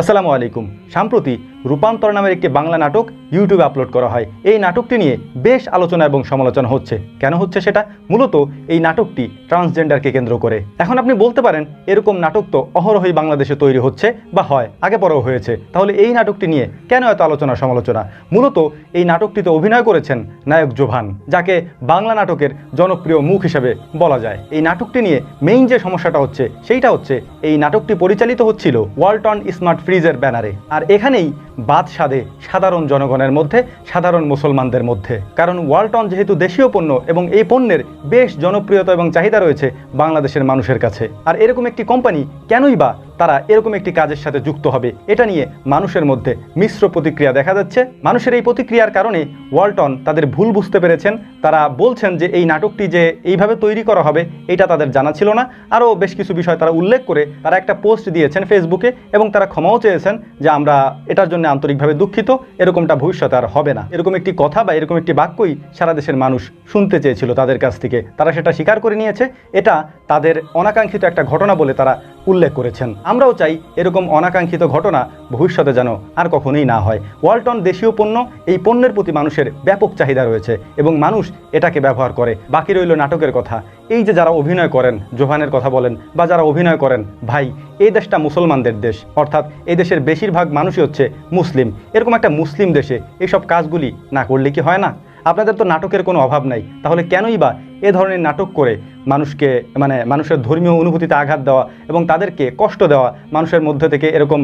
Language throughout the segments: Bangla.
আসসালামু আলাইকুম। সাম্প্রতি রূপান্তর নামের একটি বাংলা নাটক ইউটিউবে আপলোড করা হয়। এই নাটকটি নিয়ে বেশ আলোচনা এবং সমালোচনা হচ্ছে। কেন হচ্ছে সেটা? মূলত এই নাটকটি ট্রান্সজেন্ডারকে কেন্দ্র করে। এখন আপনি বলতে পারেন, এরকম নাটক তো অহরহই বাংলাদেশে তৈরি হচ্ছে বা হয়, আগে পরেও হয়েছে। তাহলে এই নাটকটি নিয়ে কেন এত আলোচনা সমালোচনা? মূলত এই নাটকটিতে অভিনয় করেছেন নায়ক জোভান, যাকে বাংলা নাটকের জনপ্রিয় মুখ হিসেবে বলা যায়। এই নাটকটি নিয়ে মেইন যে সমস্যাটা হচ্ছে, সেইটা হচ্ছে এই নাটকটি পরিচালিত হচ্ছিল ওয়ালটন স্মার্ট ফ্রিজের ব্যানারে। আর এখানেই বাদ সাদে সাধারণ জনগণের মধ্যে, সাধারণ মুসলমানদের মধ্যে। কারণ ওয়ালটন যেহেতু দেশীয় পণ্য এবং এই পণ্যের বেশ জনপ্রিয়তা এবং চাহিদা রয়েছে বাংলাদেশের মানুষের কাছে। আর এরকম একটি কোম্পানি কেনই বা তারা এরকম একটি কাজের সাথে যুক্ত হবে। এটা নিয়ে মানুষের মধ্যে মিশ্র প্রতিক্রিয়া দেখা যাচ্ছে। মানুষের এই প্রতিক্রিয়ার কারণে ওয়ালটন তাদের ভুল বুঝতে পেরেছেন। তারা বলছেন যে এই নাটকটি যে এইভাবে তৈরি করা হবে, এটা তাদের জানা ছিল না। আরও বেশ কিছু বিষয় তারা উল্লেখ করে তারা একটা পোস্ট দিয়েছেন ফেসবুকে এবং তারা ক্ষমাও চেয়েছেন যে আমরা এটার জন্য আন্তরিকভাবে দুঃখিত। এরকমটা ভবিষ্যতে আর হবে না। এরকম একটি কথা বা এরকম একটি বাক্যই সারা দেশের মানুষ শুনতে চেয়েছিল তাদের কাছ থেকে। তারা সেটা স্বীকার করে নিয়েছে। এটা তাদের অনাকাঙ্ক্ষিত একটা ঘটনা বলে তারা উল্লেখ করেছেন। আমরাও চাই এরকম অনাকাঙ্ক্ষিত ঘটনা ভবিষ্যতে যেন আর কখনোই না হয়। ওয়ালটন দেশীয় পণ্য, এই পণ্যের প্রতি মানুষের ব্যাপক চাহিদা রয়েছে এবং মানুষ এটাকে ব্যবহার করে। বাকি রইল নাটকের কথা। এই যে যারা অভিনয় করেন জোহানের কথা বলেন, বা যারা অভিনয় করেন, ভাই, এই দেশটা মুসলমানদের দেশ। অর্থাৎ এই দেশের বেশিরভাগ মানুষই হচ্ছে মুসলিম। এরকম একটা মুসলিম দেশে এইসব কাজগুলি না করলে কি হয় না? আপনাদের তো নাটকের কোনো অভাব নাই। তাহলে কেনই বা এ ধরনের নাটক করে মানুষকে মানে মানুষের ধর্মীয় অনুভূতিতে আঘাত দেওয়া এবং তাদেরকে কষ্ট দেওয়া, মানুষের মধ্যে থেকে এরকম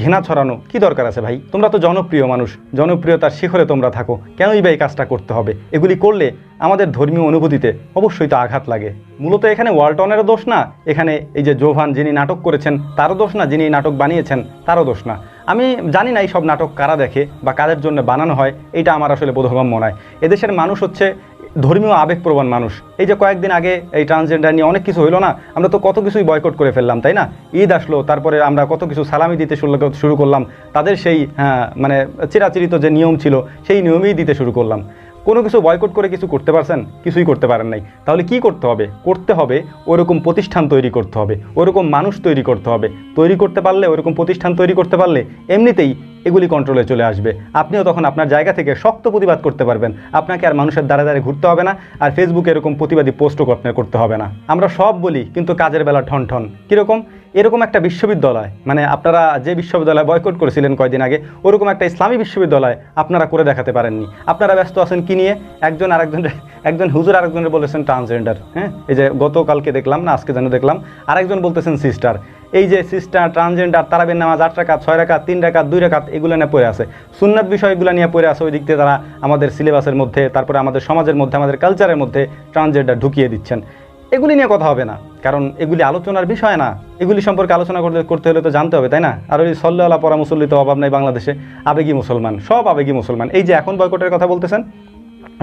ঘৃণা ছড়ানো কি দরকার আছে ভাই? তোমরা তো জনপ্রিয় মানুষ, জনপ্রিয়তার শিখরে তোমরা থাকো। কেনই বা এই কাজটা করতে হবে? এগুলি করলে আমাদের ধর্মীয় অনুভূতিতে অবশ্যই তো আঘাত লাগে। মূলত এখানে ওয়ালটনেরও দোষ না, এখানে এই যে জোভান যিনি নাটক করেছেন, তারও দোষ না, যিনি নাটক বানিয়েছেন, তারও দোষ না। আমি জানি না এই সব নাটক কারা দেখে বা কাদের জন্য বানানো হয় এটা আমার আসলে বোধগম্য নয়। এদেশের মানুষ হচ্ছে ধর্মীয় আবেগপ্রবণ মানুষ। এই যে কয়েকদিন আগে এই ট্রান্সজেন্ডার নিয়ে অনেক কিছু হইল না, আমরা তো কত কিছুই বয়কট করে ফেললাম, তাই না? ঈদ আসলো, তারপরে আমরা কত কিছু সালামি দিতে শুরু শুরু করলাম। তাদের সেই হ্যাঁ মানে চিরাচরিত যে নিয়ম ছিল, সেই নিয়মেই দিতে শুরু করলাম। কোনো কিছু বয়কট করে কিছু করতে পারছেন? কিছুই করতে পারেন নাই। তাহলে কি করতে হবে? করতে হবে ওরকম প্রতিষ্ঠান তৈরি করতে হবে, ওরকম মানুষ তৈরি করতে হবে। তৈরি করতে পারলে, ওরকম প্রতিষ্ঠান তৈরি করতে পারলে এমনিতেই এগুলি কন্ট্রোলে চলে আসবে। আপনিও তখন আপনার জায়গা থেকে শক্ত প্রতিবাদ করতে পারবেন। আপনাকে আর মানুষের দ্বারা দ্বারে ঘুরতে হবে না, আর ফেসবুকে এরকম প্রতিবাদী পোস্টও আপনার করতে হবে না। আমরা সব বলি, কিন্তু কাজের বেলা ঠন ঠন। কীরকম? এরকম একটা বিশ্ববিদ্যালয় মানে আপনারা যে বিশ্ববিদ্যালয় বয়কট করেছিলেন কয়দিন আগে, ওরকম একটা ইসলামী বিশ্ববিদ্যালয় আপনারা করে দেখাতে পারেননি। আপনারা ব্যস্ত আছেন কি নিয়ে? একজন আরেকজনের একজন হুজুর আরেকজনের বলেছেন ট্রান্সজেন্ডার হ্যাঁ? এই যে গতকালকে দেখলাম না, আজকে যেন দেখলাম, আরেকজন বলতেছেন সিস্টার এই যে সিস্টার ট্রান্সজেন্ডার তারাবের নামাজ, আট রাকাত, ছয় রাকাত, তিন রাকাত, দুই রাকাত, এগুলো নিয়ে পড়ে আছে। সুন্নাত বিষয়গুলো নিয়ে পড়ে আছে ওই দিক থেকে তারা আমাদের সিলেবাসের মধ্যে, তারপরে আমাদের সমাজের মধ্যে, আমাদের কালচারের মধ্যে ট্রান্সজেন্ডার ঢুকিয়ে দিচ্ছেন। এগুলি নিয়ে কথা হবে না, কারণ এগুলি আলোচনার বিষয় না। এগুলি সম্পর্কে আলোচনা করতে করতে হলে তো জানতে হবে, তাই না? আর ওই সল্লাহ পরা মুসল্লি তো অভাব নাই বাংলাদেশে। আবেগী মুসলমান, সব আবেগী মুসলমান। এই যে এখন বয়কটের কথা বলতেছেন,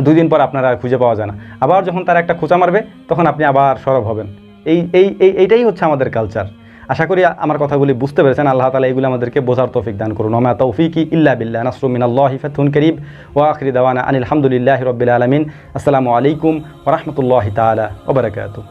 দুই দিন পর আপনারা খুঁজে পাওয়া যায় না। আবার যখন তারা একটা খোঁচা মারবে, তখন আপনি আবার সরব হবেন। এই, এই- এইটাই হচ্ছে আমাদের কালচার আশা করি আমার কথাগুলি বুঝতে পেরেছেন। আল্লাহ তালা এগুলো আমাদেরকে বোঝার তৌফিক দান করুন। ওমা তৌফিকি ইল্লা বিল্লা নাসরুমিন আল্লাহ হিফাতুন করিব ও আখরি দাওয়ানা আনিল হামদুলিল্লাহ রবিল আলমিন। আসসালামু আলাইকুম ওরহমতুল্লাহ তালা ওবরাকাতু